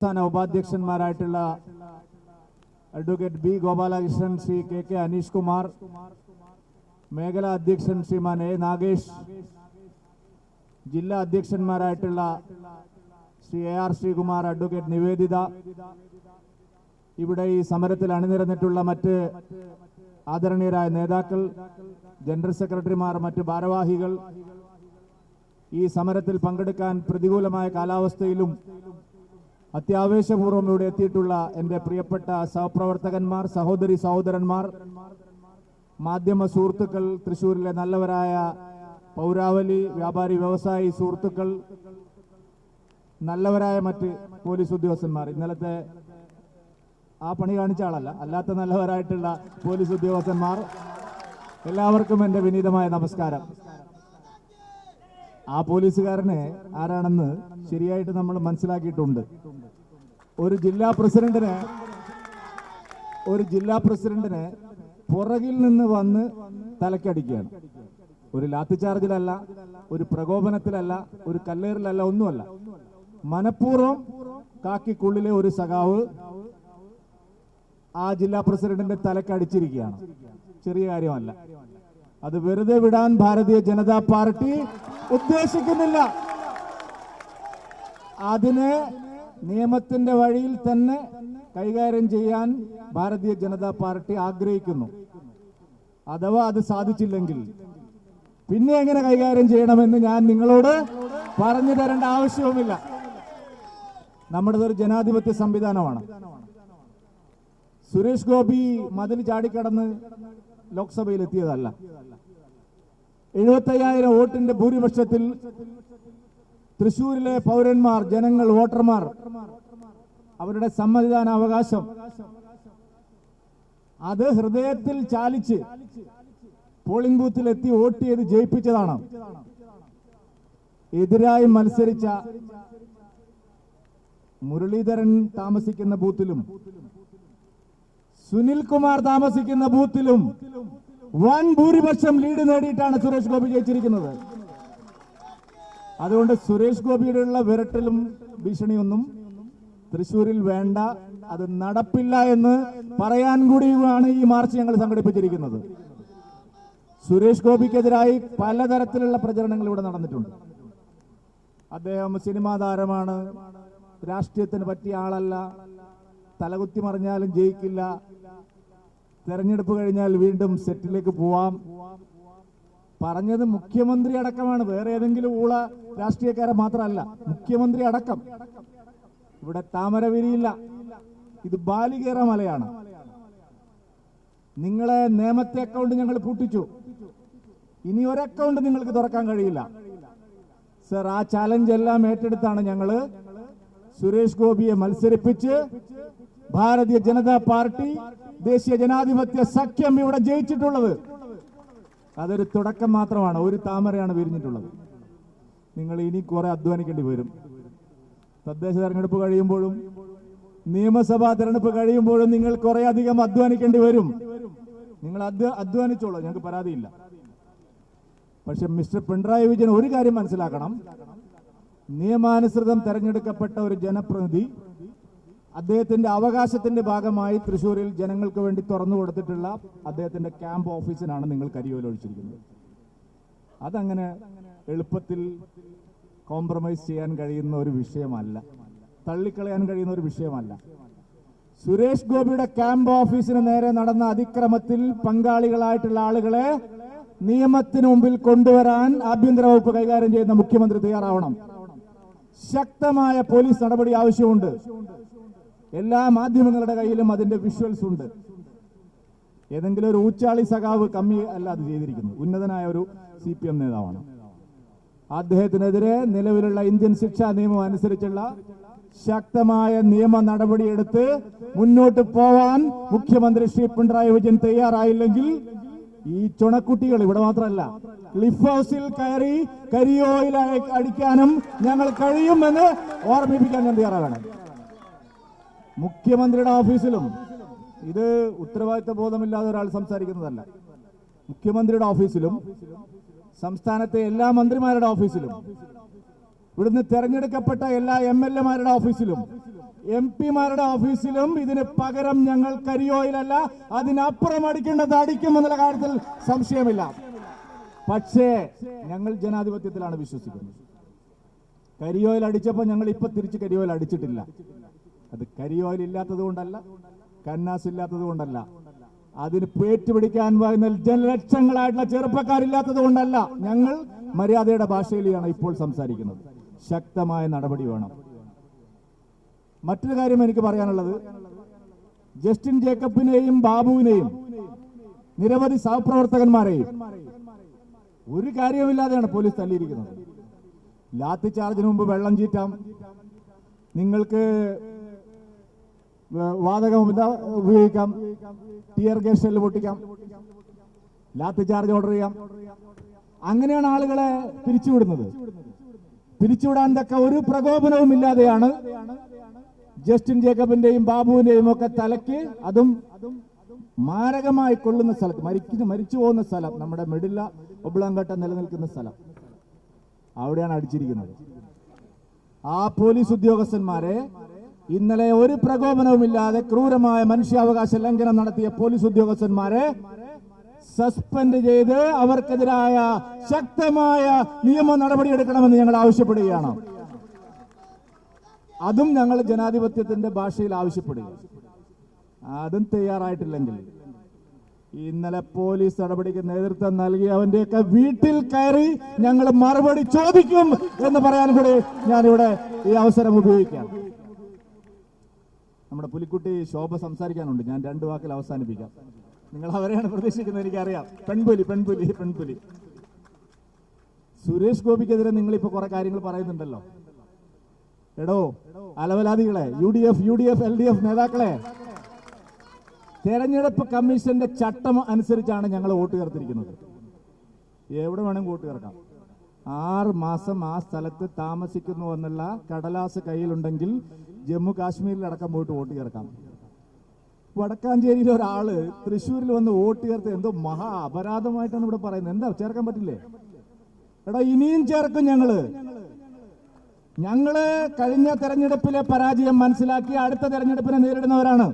സംസ്ഥാന ഉപാധ്യക്ഷന്മാരായിട്ടുള്ള advocate B Gopalakrishnan Shri K K Aneesh Kumar മേഖലാ അധ്യക്ഷൻ ശ്രീമാൻ എ നാഗേഷ് ജില്ലാ അധ്യക്ഷന്മാരായിട്ടുള്ള Shri A R Sreekumar advocate Niveditha. ഇവിടെ ഈ സമരത്തിൽ അണിനിരന്നിട്ടുള്ള മറ്റ് ആദരണീയരായ നേതാക്കൾ ജനറൽ സെക്രട്ടറിമാർ മറ്റ് ഭാരവാഹികൾ ഈ സമരത്തിൽ പങ്കെടുക്കാൻ പ്രതികൂലമായ കാലാവസ്ഥയിലും അത്യാവേശപൂർവം ഇവിടെ എത്തിയിട്ടുള്ള എന്റെ പ്രിയപ്പെട്ട സഹപ്രവർത്തകന്മാർ സഹോദരി സഹോദരന്മാർ മാധ്യമ സുഹൃത്തുക്കൾ തൃശ്ശൂരിലെ നല്ലവരായ പൗരാവലി വ്യാപാരി വ്യവസായി സുഹൃത്തുക്കൾ നല്ലവരായ മറ്റ് പോലീസ് ഉദ്യോഗസ്ഥന്മാർ. ഇന്നലത്തെ ആ പണി കാണിച്ച ആളല്ല അല്ലാത്ത നല്ലവരായിട്ടുള്ള പോലീസ് ഉദ്യോഗസ്ഥന്മാർ. എല്ലാവർക്കും എന്റെ വിനീതമായ നമസ്കാരം. ആ പോലീസുകാരനെ ആരാണെന്ന് ശരിയായിട്ട് നമ്മൾ മനസ്സിലാക്കിയിട്ടുണ്ട്. ഒരു ജില്ലാ പ്രസിഡന്റിന് ഒരു ജില്ലാ പ്രസിഡന്റിന് പുറകിൽ നിന്ന് വന്ന് തലക്കടിക്കുകയാണ്. ഒരു ലാത്തി ചാർജിലല്ല ഒരു പ്രകോപനത്തിലല്ല ഒരു കല്ലേറിലല്ല ഒന്നുമല്ല. മനഃപൂർവം കാക്കിക്കുള്ളിലെ ഒരു സഖാവ് ആ ജില്ലാ പ്രസിഡന്റിന്റെ തലക്കടിച്ചിരിക്കുകയാണ്. ചെറിയ കാര്യമല്ല. അത് വെറുതെ വിടാൻ ഭാരതീയ ജനതാ പാർട്ടി ഉദ്ദേശിക്കുന്നില്ല. അതിനെ നിയമത്തിന്റെ വഴിയിൽ തന്നെ കൈകാര്യം ചെയ്യാൻ ഭാരതീയ ജനതാ പാർട്ടി ആഗ്രഹിക്കുന്നു. അഥവാ അത് സാധിച്ചില്ലെങ്കിൽ. പിന്നെ എങ്ങനെ കൈകാര്യം ചെയ്യണമെന്ന് ഞാൻ നിങ്ങളോട് പറഞ്ഞു തരേണ്ട ആവശ്യവുമില്ല. നമ്മുടേതൊരു ജനാധിപത്യ സംവിധാനമാണ്. സുരേഷ് ഗോപി മതിൽ ചാടിക്കടന്ന് ലോക്സഭയിൽ എത്തിയതല്ല എഴുപത്തയ്യായിരം വോട്ടിന്റെ ഭൂരിപക്ഷത്തിൽ തൃശൂരിലെ പൗരന്മാർ ജനങ്ങൾ വോട്ടർമാർ അവരുടെ സമ്മതിദാനാവകാശം അത് ഹൃദയത്തിൽ ചാലിച്ച് പോളിംഗ് ബൂത്തിൽ എത്തി വോട്ട് ചെയ്ത് ജയിപ്പിച്ചതാണ്. എതിരായി മത്സരിച്ച മുരളീധരൻ താമസിക്കുന്ന ബൂത്തിലും സുനിൽ കുമാർ താമസിക്കുന്ന ബൂത്തിലും വൻ ഭൂരിപക്ഷം ലീഡ് നേടിയിട്ടാണ് സുരേഷ് ഗോപി ജയിച്ചിരിക്കുന്നത്. അതുകൊണ്ട് സുരേഷ് ഗോപിയുടെ ഉള്ള വിരട്ടലും ഭീഷണിയൊന്നും തൃശൂരിൽ വേണ്ട അത് നടപ്പില്ല എന്ന് പറയാൻ കൂടിയാണ് ഈ മാർച്ച് ഞങ്ങൾ സംഘടിപ്പിച്ചിരിക്കുന്നത്. സുരേഷ് ഗോപിക്കെതിരായി പലതരത്തിലുള്ള പ്രചരണങ്ങൾ ഇവിടെ നടന്നിട്ടുണ്ട്. അദ്ദേഹം സിനിമാ താരമാണ്. രാഷ്ട്രീയത്തിന് പറ്റിയ ആളല്ല. തലകുത്തി മറിഞ്ഞാലും ജയിക്കില്ല. തെരഞ്ഞെടുപ്പ് കഴിഞ്ഞാൽ വീണ്ടും സെറ്റിലേക്ക് പോവാം. പറഞ്ഞത് മുഖ്യമന്ത്രി അടക്കമാണ്. വേറെ ഏതെങ്കിലും ഊള രാഷ്ട്രീയക്കാരെ മാത്രമല്ല മുഖ്യമന്ത്രി അടക്കം. ഇവിടെ താമര വിരിയില്ല ഇത് ബാലികേറ മലയാണ്. നിങ്ങളെ നേമത്തെ അക്കൗണ്ട് ഞങ്ങൾ പൂട്ടിച്ചു. ഇനി ഒരു അക്കൗണ്ട് നിങ്ങൾക്ക് തുറക്കാൻ കഴിയില്ല. സർ ആ ചാലഞ്ച് എല്ലാം ഏറ്റെടുത്താണ് ഞങ്ങൾ. സുരേഷ് ഗോപിയെ മത്സരിപ്പിച്ച് ഭാരതീയ ജനതാ പാർട്ടി ദേശീയ ജനാധിപത്യ സഖ്യം ഇവിടെ ജയിച്ചിട്ടുള്ളത്. അതൊരു തുടക്കം മാത്രമാണ്. ഒരു താമരയാണ് വിരിഞ്ഞിട്ടുള്ളത്. നിങ്ങൾ ഇനി കുറെ അധ്വാനിക്കേണ്ടി വരും. തദ്ദേശ തെരഞ്ഞെടുപ്പ് കഴിയുമ്പോഴും നിയമസഭാ തെരഞ്ഞെടുപ്പ് കഴിയുമ്പോഴും നിങ്ങൾ കുറെ അധികം അധ്വാനിക്കേണ്ടി വരും. നിങ്ങൾ അധ്വ- അധ്വാനിച്ചോളൂ. ഞങ്ങൾക്ക് പരാതിയില്ല. പക്ഷെ മിസ്റ്റർ പിണറായി വിജയൻ ഒരു കാര്യം മനസ്സിലാക്കണം. നിയമാനുസൃതം തെരഞ്ഞെടുക്കപ്പെട്ട ഒരു ജനപ്രതിനിധി അദ്ദേഹത്തിന്റെ അവകാശത്തിന്റെ ഭാഗമായി തൃശൂരിൽ ജനങ്ങൾക്ക് വേണ്ടി തുറന്നു കൊടുത്തിട്ടുള്ള അദ്ദേഹത്തിന്റെ ക്യാമ്പ് ഓഫീസിനാണ് നിങ്ങൾ കരിയോലൊഴിച്ചിരിക്കുന്നത് അതങ്ങനെ എളുപ്പത്തിൽ കോംപ്രമൈസ് ചെയ്യാൻ കഴിയുന്ന ഒരു വിഷയമല്ല. തള്ളിക്കളയാൻ കഴിയുന്ന ഒരു വിഷയമല്ല. സുരേഷ് ഗോപിയുടെ ക്യാമ്പ് ഓഫീസിന് നേരെ നടന്ന അതിക്രമത്തിൽ പങ്കാളികളായിട്ടുള്ള ആളുകളെ നിയമത്തിന് മുമ്പിൽ കൊണ്ടുവരാൻ ആഭ്യന്തര വകുപ്പ് കൈകാര്യം ചെയ്യുന്ന മുഖ്യമന്ത്രി തയ്യാറാവണം. ശക്തമായ പോലീസ് നടപടി ആവശ്യമുണ്ട്. എല്ലാ മാധ്യമങ്ങളുടെ കയ്യിലും അതിന്റെ വിഷ്വൽസ് ഉണ്ട്. ഏതെങ്കിലും ഒരു ഊച്ചാളി സഖാവ് കമ്മി അല്ല അത് ചെയ്തിരിക്കുന്നത്. ഉന്നതനായ ഒരു സി പി എം നേതാവാണ്. അദ്ദേഹത്തിനെതിരെ നിലവിലുള്ള ഇന്ത്യൻ ശിക്ഷാ നിയമം അനുസരിച്ചുള്ള ശക്തമായ നിയമ നടപടിയെടുത്ത് മുന്നോട്ട് പോവാൻ മുഖ്യമന്ത്രി ശ്രീ പിണറായി വിജയൻ തയ്യാറായില്ലെങ്കിൽ ഈ ചുണക്കുട്ടികൾ ഇവിടെ മാത്രമല്ല ക്ലിഫ് ഹൗസിൽ കയറി കരിയോയിൽ അടിക്കാനും ഞങ്ങൾ കഴിയുമെന്ന് ഓർമ്മിപ്പിക്കാൻ ഞാൻ തയ്യാറാകണം. മുഖ്യമന്ത്രിയുടെ ഓഫീസിലും ഇത് ഉത്തരവാദിത്വ ബോധമില്ലാതെ ഒരാൾ സംസാരിക്കുന്നതല്ല. മുഖ്യമന്ത്രിയുടെ ഓഫീസിലും സംസ്ഥാനത്തെ എല്ലാ മന്ത്രിമാരുടെ ഓഫീസിലും ഇവിടുന്ന് തെരഞ്ഞെടുക്കപ്പെട്ട എല്ലാ എം എൽ എമാരുടെ ഓഫീസിലും എം പിമാരുടെ ഓഫീസിലും ഇതിന് പകരം ഞങ്ങൾ കരിയോയിലല്ല അതിനപ്പുറം അടിക്കേണ്ടത് അടിക്കുമെന്നുള്ള കാര്യത്തിൽ സംശയമില്ല. പക്ഷേ ഞങ്ങൾ ജനാധിപത്യത്തിലാണ് വിശ്വസിക്കുന്നത്. കരിയോയിൽ അടിച്ചപ്പോൾ ഞങ്ങൾ ഇപ്പൊ തിരിച്ച് കരിയോയിൽ അടിച്ചിട്ടില്ല. അത് കരിയോയിൽ ഇല്ലാത്തത് കൊണ്ടല്ല കന്നാസ് ഇല്ലാത്തത് കൊണ്ടല്ല. അതിന് പേറ്റുപിടിക്കാൻ ജനലക്ഷങ്ങളായിട്ടുള്ള ചെറുപ്പക്കാരില്ലാത്തത് കൊണ്ടല്ല ഞങ്ങൾ മര്യാദയുടെ ഭാഷയിലാണ് ഇപ്പോൾ സംസാരിക്കുന്നത്. ശക്തമായ നടപടി വേണം. മറ്റൊരു കാര്യം എനിക്ക് പറയാനുള്ളത്. ജസ്റ്റിൻ ജേക്കബിനെയും ബാബുവിനെയും നിരവധി സഹപ്രവർത്തകന്മാരെയും ഒരു കാര്യവുമില്ലാതെയാണ് പോലീസ് തല്ലിയിരിക്കുന്നത്. ലാത്തി ചാർജിന് മുമ്പ് വെള്ളം ചീറ്റാം. നിങ്ങൾക്ക് വാതകം ഉപയോഗിക്കാം. ടിയർ ഗ്യാസ് ഷെല്ല് പൊട്ടിക്കാം. ലാത്തി ചാർജ് ഓർഡർ ചെയ്യാം. അങ്ങനെയാണ് ആളുകളെ പിരിച്ചുവിടുന്നത്. പിരിച്ചുവിടാൻ തക്ക ഒരു പ്രകോപനവും ഇല്ലാതെയാണ് ജസ്റ്റിൻ ജേക്കബിന്റെയും ബാബുവിന്റെയും ഒക്കെ തലയ്ക്ക് അതും മാരകമായി കൊള്ളുന്ന സ്ഥലത്ത് മരിക്കുന്ന മരിച്ചു പോകുന്ന സ്ഥലം നമ്മുടെ മെഡില്ല ഒബ്ലാങ്കട്ട നിലനിൽക്കുന്ന സ്ഥലം. അവിടെയാണ് അടിച്ചിരിക്കുന്നത്. ആ പോലീസ് ഉദ്യോഗസ്ഥന്മാരെ ഇന്നലെ ഒരു പ്രകോപനവുമില്ലാതെ ക്രൂരമായ മനുഷ്യാവകാശ ലംഘനം നടത്തിയ പോലീസ് ഉദ്യോഗസ്ഥന്മാരെ സസ്പെൻഡ് ചെയ്ത് അവർക്കെതിരായ ശക്തമായ നിയമ നടപടിയെടുക്കണമെന്ന് ഞങ്ങൾ ആവശ്യപ്പെടുകയാണ്. അതും ഞങ്ങൾ ജനാധിപത്യത്തിന്റെ ഭാഷയിൽ ആവശ്യപ്പെടുക അതും തയ്യാറായിട്ടില്ലെങ്കിൽ ഇന്നലെ പോലീസ് നടപടിക്ക് നേതൃത്വം നൽകി അവന്റെയൊക്കെ വീട്ടിൽ കയറി ഞങ്ങൾ മറുപടി ചോദിക്കും എന്ന് പറയാൻ കൂടി ഞാനിവിടെ ഈ അവസരം ഉപയോഗിക്കാം നമ്മുടെ പുലിക്കുട്ടി ശോഭ സംസാരിക്കാനുണ്ട്. ഞാൻ രണ്ടു വാക്കിൽ അവസാനിപ്പിക്കാം. നിങ്ങൾ അവരെയാണ് പ്രതീക്ഷിക്കുന്നത് എനിക്കറിയാം. പെൺപുലി പെൺപുലി പെൺപുലി. സുരേഷ് ഗോപിക്കെതിരെ നിങ്ങൾ ഇപ്പൊ കുറെ കാര്യങ്ങൾ പറയുന്നുണ്ടല്ലോ. എടോ അലവലാദികളെ U D F U D F L D F നേതാക്കളെ. തെരഞ്ഞെടുപ്പ് കമ്മീഷന്റെ ചട്ടം അനുസരിച്ചാണ് ഞങ്ങൾ വോട്ട് ചേർത്തിരിക്കുന്നത്. എവിടെ വേണമെങ്കിൽ വോട്ട് ചേർക്കാം. ആറ് മാസം ആ സ്ഥലത്ത് താമസിക്കുന്നു എന്നുള്ള കടലാസ് കയ്യിലുണ്ടെങ്കിൽ ജമ്മു കാശ്മീരിലടക്കം പോയിട്ട് വോട്ട് ചേർക്കാം. വടക്കാഞ്ചേരിയിൽ ഒരാൾ തൃശ്ശൂരിൽ വന്ന് വോട്ട് ചേർത്ത് എന്തോ മഹാ അപരാധമായിട്ടാണ് ഇവിടെ പറയുന്നത്. എന്താ ചേർക്കാൻ പറ്റില്ലേ? എടാ ഇനിയും ചേർക്കും ഞങ്ങൾ. ഞങ്ങൾ കഴിഞ്ഞ തെരഞ്ഞെടുപ്പിലെ പരാജയം മനസ്സിലാക്കി അടുത്ത തെരഞ്ഞെടുപ്പിനെ നേരിടുന്നവരാണ്.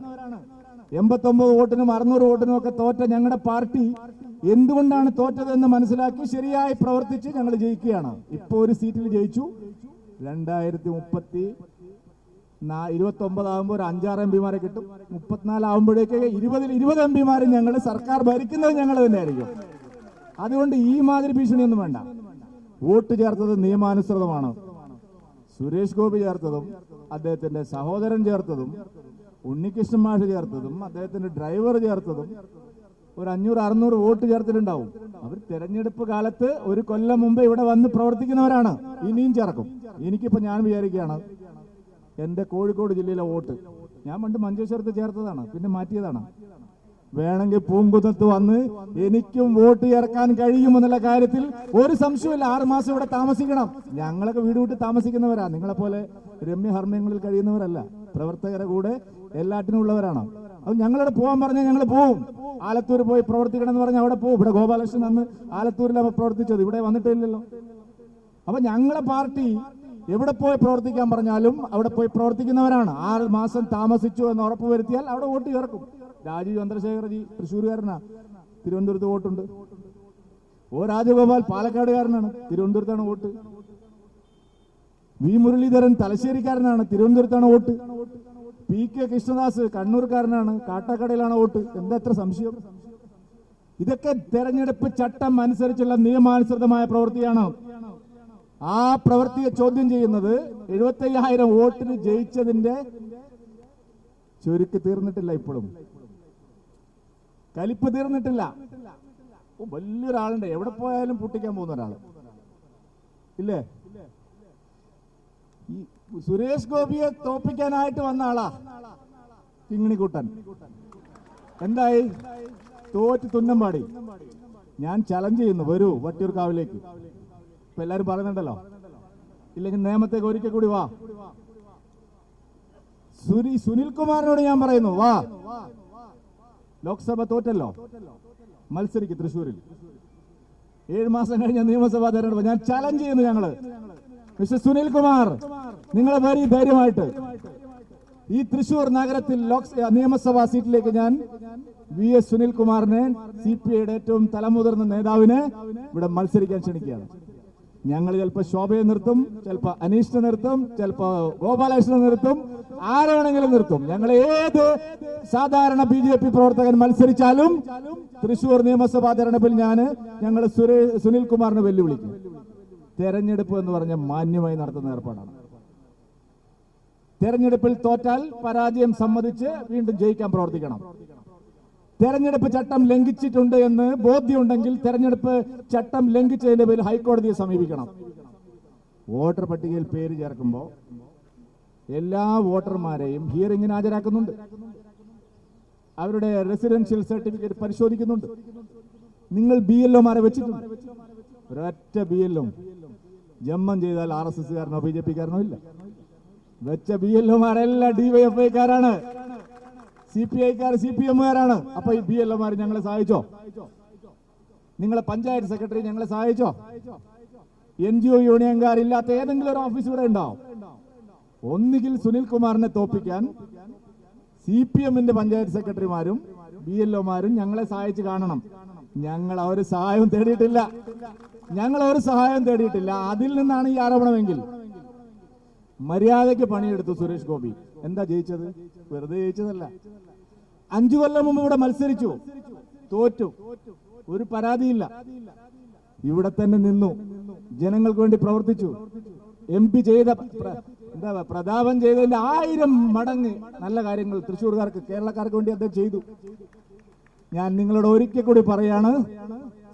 എൺപത്തൊമ്പത് വോട്ടിനും അറുന്നൂറ് വോട്ടിനും ഒക്കെ തോറ്റ ഞങ്ങളുടെ പാർട്ടി എന്തുകൊണ്ടാണ് തോറ്റതെന്ന് മനസ്സിലാക്കി ശരിയായി പ്രവർത്തിച്ച് ഞങ്ങൾ ജയിക്കുകയാണ്. ഇപ്പൊ ഒരു സീറ്റിൽ ജയിച്ചു. രണ്ടായിരത്തി മുപ്പത്തി ഇരുപത്തി ഒമ്പതാകുമ്പോൾ ഒരു അഞ്ചാറ് എം പിമാരെ കിട്ടും. മുപ്പത്തിനാലാകുമ്പോഴേക്ക് ഇരുപതിൽ ഇരുപത് എം പിമാരും ഞങ്ങൾ സർക്കാർ ഭരിക്കുന്നത് ഞങ്ങൾ തന്നെയായിരിക്കും. അതുകൊണ്ട് ഈ മാതിരി ഭീഷണിയൊന്നും വേണ്ട. വോട്ട് ചേർത്തത് നിയമാനുസൃതമാണ്. സുരേഷ് ഗോപി ചേർത്തതും അദ്ദേഹത്തിന്റെ സഹോദരൻ ചേർത്തതും ഉണ്ണികൃഷ്ണൻ മാഷ് ചേർത്തതും അദ്ദേഹത്തിന്റെ ഡ്രൈവർ ചേർത്തതും ഒരു അഞ്ഞൂറ് അറുന്നൂറ് വോട്ട് ചേർത്തിട്ടുണ്ടാവും. അവർ തെരഞ്ഞെടുപ്പ് കാലത്ത് ഒരു കൊല്ലം മുമ്പ് ഇവിടെ വന്ന് പ്രവർത്തിക്കുന്നവരാണ്. ഇനിയും ചേർക്കും. എനിക്കിപ്പോ ഞാൻ വിചാരിക്കുകയാണ് എന്റെ കോഴിക്കോട് ജില്ലയിലെ വോട്ട്. ഞാൻ പണ്ട് മഞ്ചേശ്വരത്ത് ചേർത്തതാണ് പിന്നെ മാറ്റിയതാണ്. വേണമെങ്കിൽ പൂങ്കുന്നത്ത് വന്ന് എനിക്കും വോട്ട് ചേർക്കാൻ കഴിയുമെന്നുള്ള കാര്യത്തിൽ ഒരു സംശയമില്ല ആറ് മാസം ഇവിടെ താമസിക്കണം. ഞങ്ങളൊക്കെ വീട് വിട്ട് താമസിക്കുന്നവരാ. നിങ്ങളെപ്പോലെ രമ്യ ഹർമ്മ്യങ്ങളിൽ കഴിയുന്നവരല്ല. പ്രവർത്തകരെ കൂടെ എല്ലാറ്റിനും ഉള്ളവരാണ്. അത് ഞങ്ങളിവിടെ പോകാൻ പറഞ്ഞാൽ ഞങ്ങൾ പോവും. ആലത്തൂർ പോയി പ്രവർത്തിക്കണം എന്ന് പറഞ്ഞാൽ അവിടെ പോകും ഇവിടെ ഗോപാലകൃഷ്ണൻ അന്ന് ആലത്തൂരിലാണ് പ്രവർത്തിച്ചത്. ഇവിടെ വന്നിട്ടില്ലല്ലോ. അപ്പൊ ഞങ്ങളെ പാർട്ടി എവിടെ പോയി പ്രവർത്തിക്കാൻ പറഞ്ഞാലും അവിടെ പോയി പ്രവർത്തിക്കുന്നവരാണ്. ആറ് മാസം താമസിച്ചു എന്ന് ഉറപ്പ് വരുത്തിയാൽ അവിടെ വോട്ട് ചേർക്കും. രാജീവ് ചന്ദ്രശേഖർജി തൃശ്ശൂർകാരനാ തിരുവനന്തപുരത്ത് വോട്ടുണ്ട്. ഓ രാജഗോപാൽ പാലക്കാടുകാരനാണ്. തിരുവനന്തപുരത്താണ് വോട്ട്. വി മുരളീധരൻ തലശ്ശേരിക്കാരനാണ്. തിരുവനന്തപുരത്താണ് വോട്ട്. പി കെ കൃഷ്ണദാസ് കണ്ണൂർക്കാരനാണ്. കാട്ടാക്കടയിലാണ് വോട്ട്. എന്താ എത്ര സംശയം? ഇതൊക്കെ തെരഞ്ഞെടുപ്പ് ചട്ടം അനുസരിച്ചുള്ള നിയമാനുസൃതമായ പ്രവൃത്തിയാണ്. ആ പ്രവൃത്തിയെ ചോദ്യം ചെയ്യുന്നത് എഴുപത്തയ്യായിരം വോട്ടിന് ജയിച്ചതിന്റെ ചുരുക്ക് തീർന്നിട്ടില്ല ഇപ്പോഴും. കലിപ്പ് തീർന്നിട്ടില്ല. വലിയൊരാളുണ്ട്. എവിടെ പോയാലും പൊട്ടിക്കാൻ പോകുന്ന ഒരാൾ ഇല്ലേ? ഈ സുരേഷ് ഗോപിയെ തോപ്പിക്കാനായിട്ട് വന്ന ആളാ കിങ്ങിണിക്കുട്ടൻ. എന്തായി? തോറ്റ് തുന്നമ്പാടി. ഞാൻ ചലഞ്ച് ചെയ്യുന്നു. വരൂ വട്ടിയൂർക്കാവിലേക്ക്. ഇപ്പൊ എല്ലാരും പറയുന്നുണ്ടല്ലോ. ഇല്ലെങ്കിൽ നിയമത്തേക്ക് ഒരിക്കൽ കൂടി വാ. സുനി സുനിൽ കുമാറിനോട് ഞാൻ പറയുന്നു വാ. ലോക്സഭ തോറ്റല്ലോ? മത്സരിക്കും തൃശ്ശൂരിൽ. ഏഴ് മാസം കഴിഞ്ഞ നിയമസഭാ തെരഞ്ഞെടുപ്പ്. ഞാൻ ചലഞ്ച് ചെയ്യുന്നു ഞങ്ങൾ. മിസ്റ്റർ സുനിൽ കുമാർ നിങ്ങളെ വരി ധൈര്യമായിട്ട്. ഈ തൃശൂർ നഗരത്തിൽ ലോക്സഭ നിയമസഭാ സീറ്റിലേക്ക് ഞാൻ വി എസ് സുനിൽകുമാറിനെ സി പി ഐയുടെ ഏറ്റവും തലമുതിർന്ന നേതാവിനെ ഇവിടെ മത്സരിക്കാൻ ക്ഷണിക്കുകയാണ്. ഞങ്ങൾ ചിലപ്പോൾ ശോഭയെ നിർത്തും ചിലപ്പോൾ അനീഷിനെ നിർത്തും ചിലപ്പോൾ ഗോപാലകൃഷ്ണനെ നിർത്തും ആരാണെങ്കിലും നിർത്തും. ഞങ്ങൾ ഏത് സാധാരണ ബി ജെ പി പ്രവർത്തകൻ മത്സരിച്ചാലും തൃശൂർ നിയമസഭാ തെരഞ്ഞെടുപ്പിൽ ഞാൻ ഞങ്ങൾ സുനിൽ സുനിൽകുമാറിനെ വെല്ലുവിളിക്കും. തെരഞ്ഞെടുപ്പ് എന്ന് പറഞ്ഞ മാന്യമായി നടത്തുന്ന ഏർപ്പാടാണ്. തെരഞ്ഞെടുപ്പിൽ തോറ്റാൽ പരാജയം സമ്മതിച്ച് വീണ്ടും ജയിക്കാൻ പ്രവർത്തിക്കണം. തെരഞ്ഞെടുപ്പ് ചട്ടം ലംഘിച്ചിട്ടുണ്ട് എന്ന് ബോധ്യമുണ്ടെങ്കിൽ തെരഞ്ഞെടുപ്പ് ചട്ടം ലംഘിച്ചതിന്റെ പേരിൽ ഹൈക്കോടതിയെ സമീപിക്കണം. വോട്ടർ പട്ടികയിൽ പേര് ചേർക്കുമ്പോൾ എല്ലാ വോട്ടർമാരെയും ഹിയറിംഗിന് ഹാജരാക്കുന്നുണ്ട്. അവരുടെ റെസിഡൻഷ്യൽ സർട്ടിഫിക്കറ്റ് പരിശോധിക്കുന്നുണ്ട്. നിങ്ങൾ ബി എൽ ഒമാരെ വെച്ചിട്ടുണ്ട്. ഒരൊറ്റ ബി എൽ ഒ ജമ്മം ചെയ്താൽ ആർ എസ് എസ്കാരനോ ബി ജെ പിക്കാരനോ ഇല്ല. വെച്ച ബി എൽ ഒമാരെല്ലാം ഡിവൈഎഫ്ഐക്കാരാണ് സി പി ഐക്കാർ സി പി എമ്മുകാരാണ് അപ്പൊ ഈ ബി എൽ എമാർ ഞങ്ങളെ സഹായിച്ചോ? നിങ്ങളെ പഞ്ചായത്ത് സെക്രട്ടറി ഞങ്ങളെ സഹായിച്ചോ? എൻ ജി ഒ യൂണിയൻകാരില്ലാത്ത ഏതെങ്കിലും ഒരു ഓഫീസ് ഇവിടെ ഉണ്ടാവും. ഒന്നുകിൽ സുനിൽ കുമാറിനെ തോപ്പിക്കാൻ സി പി എമ്മിന്റെ പഞ്ചായത്ത് സെക്രട്ടറിമാരും ബി എൽ ഒമാരും ഞങ്ങളെ സഹായിച്ച് കാണണം. ഞങ്ങൾ ഒരു സഹായം തേടിയിട്ടില്ല. ഞങ്ങൾ ഒരു സഹായം തേടിയിട്ടില്ല. അതിൽ നിന്നാണ് ഈ ആരോപണമെങ്കിൽ മര്യാദയ്ക്ക് പണിയെടുത്തു സുരേഷ് ഗോപി. എന്താ ജയിച്ചത്? വെറുതെ ജയിച്ചതല്ല. അഞ്ചു കൊല്ലം മുമ്പ് ഇവിടെ മത്സരിച്ചു. തോറ്റു. ഒരു പരാതിയില്ല. ഇവിടെ തന്നെ നിന്നു. ജനങ്ങൾക്ക് വേണ്ടി പ്രവർത്തിച്ചു. എം പി ചെയ്ത എന്താ പ്രതാപം ചെയ്തതിന്റെ ആയിരം മടങ്ങ് നല്ല കാര്യങ്ങൾ തൃശ്ശൂർകാർക്ക് കേരളക്കാർക്ക് വേണ്ടി അദ്ദേഹം ചെയ്തു. ഞാൻ നിങ്ങളോട് ഒരിക്കൽ കൂടി പറയാണ്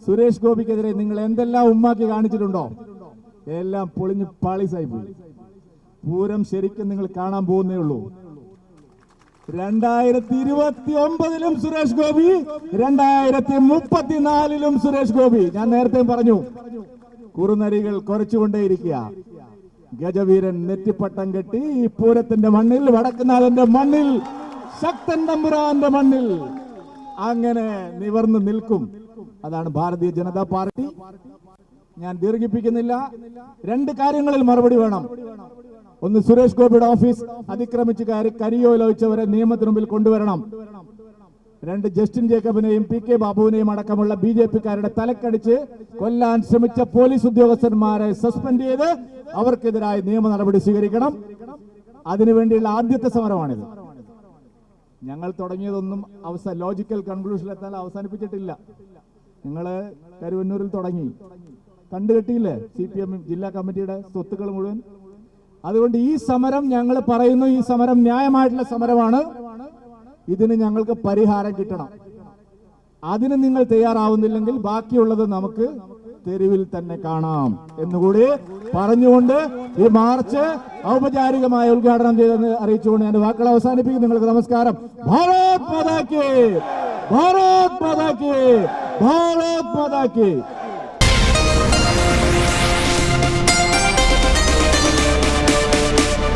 സുരേഷ് ഗോപിക്കെതിരെ നിങ്ങൾ എന്തെല്ലാം ഉമ്മാക്കി കാണിച്ചിട്ടുണ്ടോ? എല്ലാം പൊളിഞ്ഞ് പാളീസായി പോയി. പൂരം ശരിക്കും നിങ്ങൾ കാണാൻ പോകുന്നേ ഉള്ളൂ. രണ്ടായിരത്തി ഇരുപത്തി ഒമ്പതിലും സുരേഷ് ഗോപി രണ്ടായിരത്തി മുപ്പത്തിനാലിലും സുരേഷ് ഗോപി. ഞാൻ നേരത്തെ പറഞ്ഞു കുറുനരികൾ കുറച്ചുകൊണ്ടേയിരിക്കുക. ഗജവീരൻ നെറ്റിപ്പട്ടം കെട്ടി ഈ പൂരത്തിന്റെ മണ്ണിൽ വടക്കുന്നാഥന്റെ മണ്ണിൽ ശക്തൻ തമ്പുരാന്റെ മണ്ണിൽ അങ്ങനെ നിവർന്നു നിൽക്കും. അതാണ് ഭാരതീയ ജനതാ പാർട്ടി. ഞാൻ ദീർഘിപ്പിക്കുന്നില്ല. രണ്ട് കാര്യങ്ങളിൽ മറുപടി വേണം. ഒന്ന് സുരേഷ് ഗോപിയുടെ ഓഫീസ് അതിക്രമിച്ച് കയറി കരിയോലോചിച്ചവരെ നിയമത്തിന് മുമ്പിൽ കൊണ്ടുവരണം. രണ്ട് ജസ്റ്റിൻ ജേക്കബിനെയും പി കെ ബാബുവിനെയും അടക്കമുള്ള ബി ജെ പിക്കാരുടെ തലക്കടിച്ച് കൊല്ലാൻ ശ്രമിച്ച പോലീസ് ഉദ്യോഗസ്ഥന്മാരെ സസ്പെൻഡ് ചെയ്ത് അവർക്കെതിരായ നിയമ നടപടി സ്വീകരിക്കണം. അതിനുവേണ്ടിയുള്ള ആദ്യത്തെ സമരമാണിത്. ഞങ്ങൾ തുടങ്ങിയതൊന്നും അവസാന ലോജിക്കൽ കൺക്ലൂഷനിലെത്താൻ അവസാനിപ്പിച്ചിട്ടില്ല. ഞങ്ങൾ കരുവന്നൂരിൽ തുടങ്ങി. കണ്ടുകെട്ടിയില്ലേ? സി പി എം ജില്ലാ കമ്മിറ്റിയുടെ സ്വത്തുക്കൾ മുഴുവൻ? അതുകൊണ്ട് ഈ സമരം ഞങ്ങൾ പറയുന്നു ഈ സമരം ന്യായമായിട്ടുള്ള സമരമാണ്. ഇതിന് ഞങ്ങൾക്ക് പരിഹാരം കിട്ടണം. അതിന് നിങ്ങൾ തയ്യാറാവുന്നില്ലെങ്കിൽ ബാക്കിയുള്ളത് നമുക്ക് തെരുവിൽ തന്നെ കാണാം എന്നുകൂടി പറഞ്ഞുകൊണ്ട് ഈ മാർച്ച് ഔപചാരികമായ ഉദ്ഘാടനം ചെയ്തെന്ന് അറിയിച്ചുകൊണ്ട് ഞാൻ വാക്കുകൾ അവസാനിപ്പിക്കും നിങ്ങൾക്ക് നമസ്കാരം. ഭാരത് മാതാക്ക് ഭാരത് ഭാരത് മാതാക്ക്